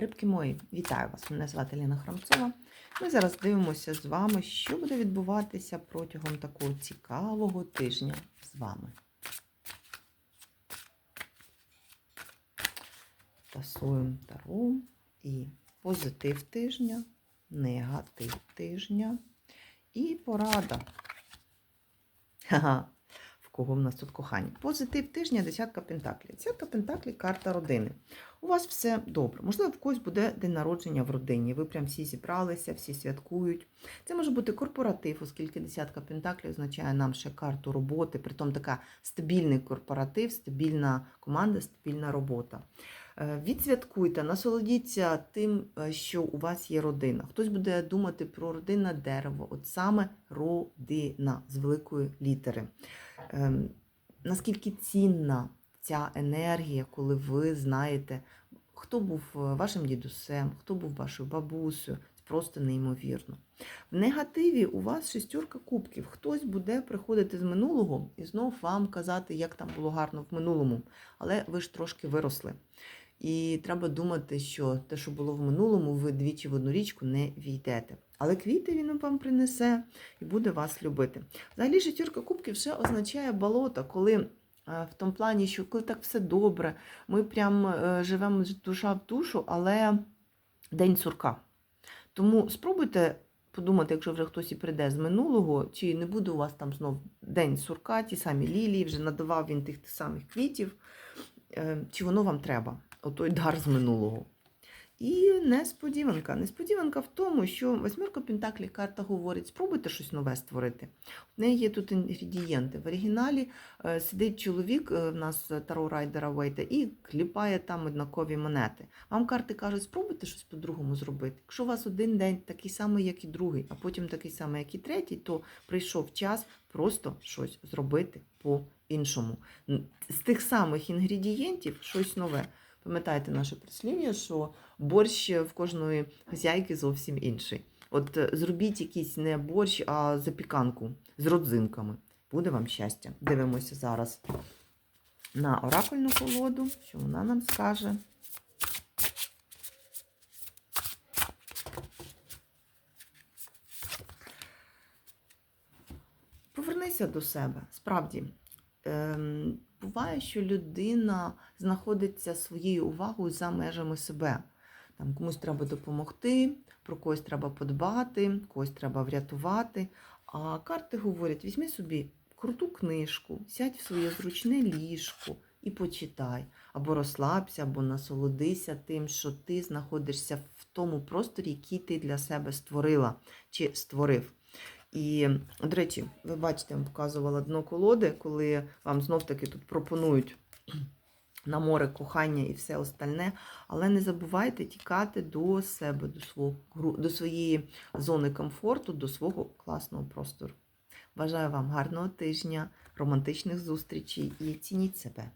Рибки мої, вітаю вас! Мене звати Ліна Храмцова. Ми зараз дивимося з вами, що буде відбуватися протягом такого цікавого тижня з вами. Тасуємо таро і позитив тижня, негатив тижня і порада. Ха-ха. Кого в нас тут кохання? Позитив тижня, десятка пентаклів. Десятка пентаклів карта родини. У вас все добре. Можливо, в когось буде день народження в родині. Ви прям всі зібралися, всі святкують. Це може бути корпоратив, оскільки десятка пентаклів означає нам ще карту роботи, притом така стабільний корпоратив, стабільна команда, стабільна робота. Е, Відсвяткуйте, насолодіться тим, е, що у вас є родина. Хтось буде думати про родинне дерево, от саме родина з великої літери. Ем, Наскільки цінна ця енергія, коли ви знаєте, хто був е, вашим дідусем, хто був вашою бабусею, це просто неймовірно. В негативі у вас шістьорка кубків. Хтось буде приходити з минулого і знов вам казати, як там було гарно в минулому, але ви ж трошки виросли. І треба думати, що те, що було в минулому, ви двічі в одну річку не війдете. Але квіти він вам принесе і буде вас любити. Взагалі, шістірка кубків ще означає болото, коли е, в тому плані, що коли так все добре, ми прям е, живемо душа в душу, але день сурка. Тому спробуйте подумати, якщо вже хтось і прийде з минулого, чи не буде у вас там знов день сурка, ті самі лілії, вже надавав він тих, тих самих квітів, чи воно вам треба, отой дар з минулого. І несподіванка. Несподіванка в тому, що восьмерка Пентаклі карта говорить, спробуйте щось нове створити. В неї є тут інгредієнти. В оригіналі е, сидить чоловік, е, в нас Таро Райдера Вейта, і кліпає там однакові монети. Вам карти кажуть, спробуйте щось по-другому зробити. Якщо у вас один день такий самий, як і другий, а потім такий самий, як і третій, то прийшов час просто щось зробити по-іншому. Н- З тих самих інгредієнтів щось нове. Пам'ятаєте наше прислів'я, що борщ в кожної хазяйки зовсім інший. От е, зробіть якийсь не борщ, а запіканку з родзинками. Буде вам щастя. Дивимося зараз на оракульну колоду, що вона нам скаже. Повернися до себе. Справді, буває, що людина знаходиться своєю увагою за межами себе. Там комусь треба допомогти, про когось треба подбати, когось треба врятувати. А карти говорять: візьми собі круту книжку, сядь в своє зручне ліжко і почитай. Або розслабся, або насолодися тим, що ти знаходишся в тому просторі, який ти для себе створила чи створив. І, до речі, ви бачите, я вам показувала дно колоди, коли вам знов-таки тут пропонують на море кохання і все остальне. Але не забувайте тікати до себе, до, свого, до своєї зони комфорту, до свого класного простору. Бажаю вам гарного тижня, романтичних зустрічей і цініть себе.